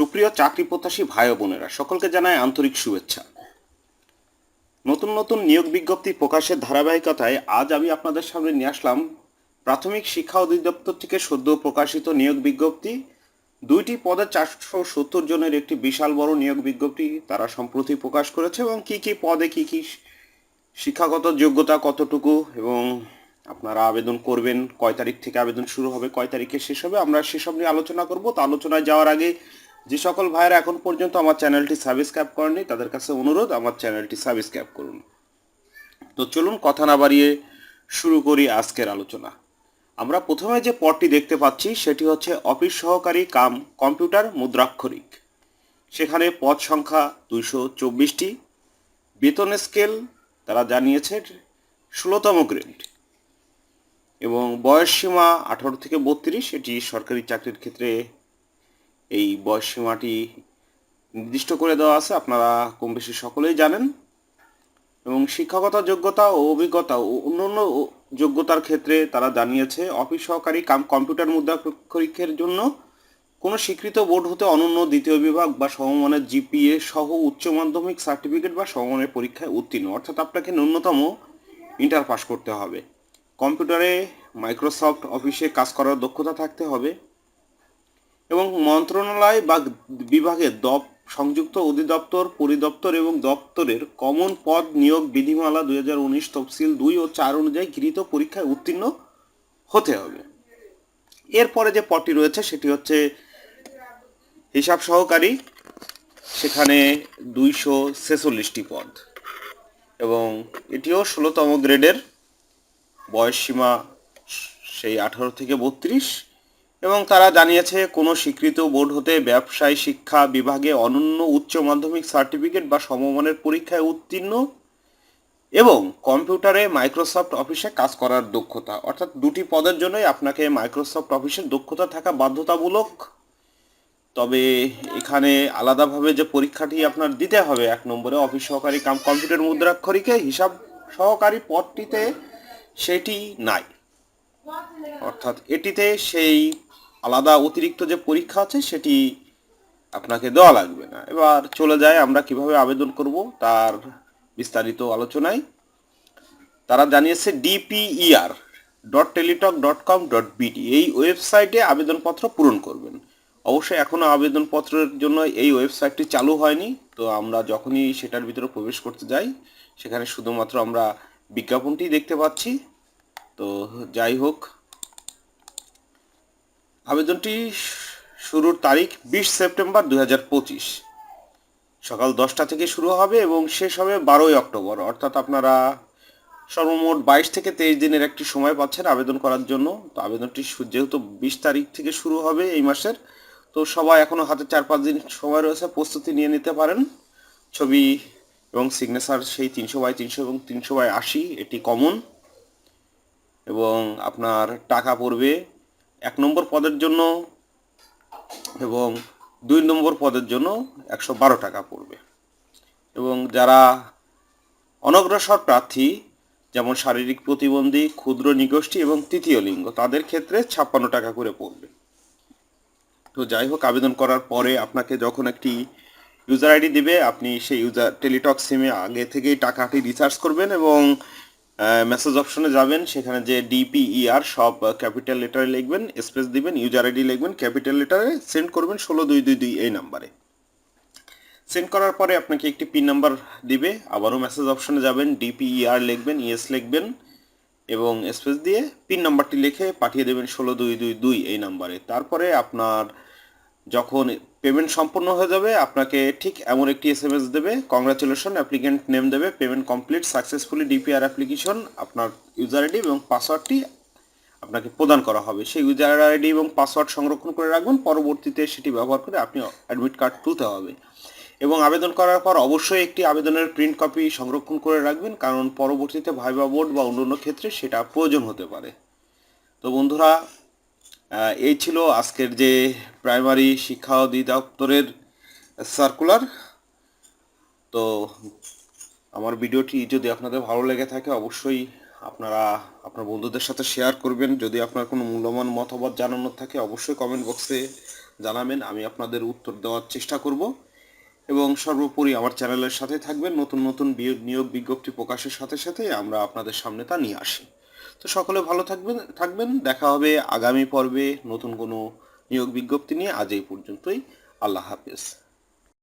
সুপ্রিয় চাকরি প্রত্যাশী ভাই বোনেরা, সকলকে জানায় আন্তরিক শুভেচ্ছা। নতুন নতুন নিয়োগ বিজ্ঞপ্তি প্রকাশের ধারাবাহিকতায় আজ আমি আপনাদের সামনে নিয়ে আসলাম প্রাথমিক শিক্ষা অধিদপ্তর থেকে সদ্য প্রকাশিত নিয়োগ বিজ্ঞপ্তি। দুইটি পদে চারশো সত্তর জনের একটি বিশাল বড় নিয়োগ বিজ্ঞপ্তি তারা সম্প্রতি প্রকাশ করেছে এবং কি কি পদে কি কি শিক্ষাগত যোগ্যতা কতটুকু এবং আপনারা আবেদন করবেন, কয় তারিখ থেকে আবেদন শুরু হবে, কয় তারিখে শেষ হবে, আমরা সেসব নিয়ে আলোচনা করব। তো আলোচনায় যাওয়ার আগে যে সকল ভাইয়েরা এখন পর্যন্ত আমার চ্যানেলটি সাবস্ক্রাইব করেনি তাদের কাছে অনুরোধ, আমার চ্যানেলটি সাবস্ক্রাইব করুন। তো চলুন কথা না বাড়িয়ে শুরু করি আজকের আলোচনা। আমরা প্রথমে যে পদটি দেখতে পাচ্ছি, সেটি হচ্ছে অফিস সহকারী কাম কম্পিউটার মুদ্রাক্ষরিক। সেখানে পদ সংখ্যা দুইশো চব্বিশটি। বেতন স্কেল, তারা জানিয়েছে, ষোলোতম গ্রেড। এবং বয়স সীমা আঠারো থেকে বত্রিশ, এটি সরকারি চাকরির ক্ষেত্রে এই বয়স সীমাটি নির্দিষ্ট করে দেওয়া আছে, আপনারা কম বেশি সকলেই জানেন। এবং শিক্ষাগত যোগ্যতা ও অভিজ্ঞতা ও অন্যান্য যোগ্যতার ক্ষেত্রে তারা জানিয়েছে, অফিস সহকারী কাম কম্পিউটার মুদ্রাক্ষরিকের জন্য কোনো স্বীকৃত বোর্ড হতে অনন্য দ্বিতীয় বিভাগ বা সমমানের জিপিএ সহ উচ্চ মাধ্যমিক সার্টিফিকেট বা সমমানের পরীক্ষায় উত্তীর্ণ। অর্থাৎ আপনাকে ন্যূনতম ইন্টার পাস করতে হবে। কম্পিউটারে মাইক্রোসফট অফিসে কাজ করার দক্ষতা থাকতে হবে। এবং মন্ত্রণালয় বা বিভাগে দপ, সংযুক্ত অধিদপ্তর, পরিদপ্তর এবং দপ্তরের কমন পদ নিয়োগ বিধিমালা দুই হাজার উনিশ তফসিল দুই ও চার অনুযায়ী গৃহীত পরীক্ষায় উত্তীর্ণ হতে হবে। এরপরে যে পদটি রয়েছে সেটি হচ্ছে হিসাব সহকারী, সেখানে দুইশো ছেচল্লিশটি পদ এবং এটিও ষোলোতম গ্রেডের বয়স সীমা সেই আঠারো থেকে বত্রিশ। এবং তারা জানিয়েছে, কোনো স্বীকৃত বোর্ড হতে ব্যবসায় শিক্ষা বিভাগে অনন্য উচ্চ মাধ্যমিক সার্টিফিকেট বা সমমানের পরীক্ষায় উত্তীর্ণ এবং কম্পিউটারে মাইক্রোসফট অফিসে কাজ করার দক্ষতা। অর্থাৎ দুটি পদের জন্যই আপনাকে মাইক্রোসফট অফিসের দক্ষতা থাকা বাধ্যতামূলক। তবে এখানে আলাদাভাবে যে পরীক্ষাটি আপনার দিতে হবে, এক নম্বরে অফিস সহকারী কাম কম্পিউটার মুদ্রাক্ষরিকে হিসাব সহকারী পদটিতে সেটি নাই। অর্থাৎ এটিতে সেই আলাদা অতিরিক্ত যে পরীক্ষা আছে, সেটি আপনাকে দেওয়া লাগবে না। এবার চলে যায় আমরা কীভাবে আবেদন করব তার বিস্তারিত আলোচনায়। তারা জানিয়েছে DPER dot Teletalk dot com dot BD এই ওয়েবসাইটে আবেদনপত্র পূরণ করবেন। অবশ্যই এখনও আবেদনপত্রের জন্য এই ওয়েবসাইটটি চালু হয়নি, তো আমরা যখনই সেটার ভিতরে প্রবেশ করতে যাই, সেখানে শুধুমাত্র আমরা বিজ্ঞাপনটি দেখতে পাচ্ছি। তো যাই হোক আবেদনটি শুরুর তারিখ বিশ সেপ্টেম্বর দু হাজার পঁচিশ। সকাল দশটা থেকে শুরু হবে এবং শেষ হবে বারোই অক্টোবর। অর্থাৎ আপনারা সর্বমোট বাইশ থেকে তেইশ দিনের একটি সময় পাচ্ছেন আবেদন করার জন্য। তো আবেদনটি যেহেতু বিশ তারিখ থেকে শুরু হবে এই মাসের, তো সবাই এখনও হাতে চার পাঁচ দিন সময় রয়েছে, প্রস্তুতি নিয়ে নিতে পারেন। ছবি এবং সিগনেচার সেই তিনশো বাই তিনশো এবং তিনশো বাই আশি, এটি কমন এবং আপনার টাকা পড়বে এক নম্বর পদের জন্য এবং দুই নম্বর পদের জন্য একশো বারো টাকা পড়বে। এবং যারা অনগ্রসর প্রার্থী, যেমন শারীরিক প্রতিবন্ধী, ক্ষুদ্র নিগোষ্ঠী এবং তৃতীয় লিঙ্গ, তাদের ক্ষেত্রে ছাপ্পান্ন টাকা করে পড়বে। তো যাই হোক, আবেদন করার পরে আপনাকে যখন একটি ইউজার আইডি দিবে, আপনি সেই ইউজার টেলিটক সিমে আগে থেকেই টাকাটি রিচার্জ করবেন এবং মেসেজ অপশনে যাবেন, সেখানে যে ডিপিইআর সব ক্যাপিটাল লেটারে লিখবেন স্পেস দিবেন ইউজার আইডি লিখবেন ক্যাপিটাল লেটারে সেন্ড করবেন ষোলো দুই দুই দুই এই নাম্বারে সেন্ড করার পরে আপনাকে একটি পিন নাম্বার দিবে, আবারও মেসেজ অপশনে যাবেন ডিপিইআর লিখবেন ইএস লিখবেন, এবং স্পেস দিয়ে পিন নাম্বারটি লিখে পাঠিয়ে দেবেন ষোলো দুই দুই দুই এই নাম্বারে তারপরে আপনার যখন পেমেন্ট সম্পূর্ণ হয়ে যাবে, আপনাকে ঠিক এমন একটি এস এম এস দেবে কংগ্রাচুলেশন অ্যাপ্লিকেন্ট নেম দেবে payment complete successfully DPR application আপনার ইউজার আইডি এবং পাসওয়ার্ডটি আপনাকে প্রদান করা হবে। সেই ইউজার আইডি এবং পাসওয়ার্ড সংরক্ষণ করে রাখবেন, পরবর্তীতে সেটি ব্যবহার করে আপনি অ্যাডমিট কার্ড তুলতে হবে। এবং আবেদন করার পর অবশ্যই একটি আবেদনের প্রিন্ট কপি সংরক্ষণ করে রাখবেন, কারণ পরবর্তীতে ভাইবা বোর্ড বা অন্যান্য ক্ষেত্রে সেটা প্রয়োজন হতে পারে। তো বন্ধুরা এই ছিল আজকের যে প্রাইমারি শিক্ষা অধিদপ্তরের সার্কুলার তো আমার ভিডিওটি যদি আপনাদের ভালো লেগে থাকে, অবশ্যই আপনারা আপনার বন্ধুদের সাথে শেয়ার করবেন। যদি আপনার কোনো মূল্যবান মতামত জানানোর থাকে, অবশ্যই কমেন্ট বক্সে জানাবেন। আমি আপনাদের উত্তর দেওয়ার চেষ্টা করব। এবং সর্বোপরি আমার চ্যানেলের সাথে থাকবেন। নতুন নতুন নিয়োগ বিজ্ঞপ্তি প্রকাশের সাথে সাথে আমরা আপনাদের সামনে তা নিয়ে আসি। তো সকলে ভালো থাকবেন থাকবেন। দেখা হবে আগামী পর্বে নতুন কোনো নিয়োগ বিজ্ঞপ্তি নিয়ে। আজ এই পর্যন্তই। আল্লাহ হাফেজ।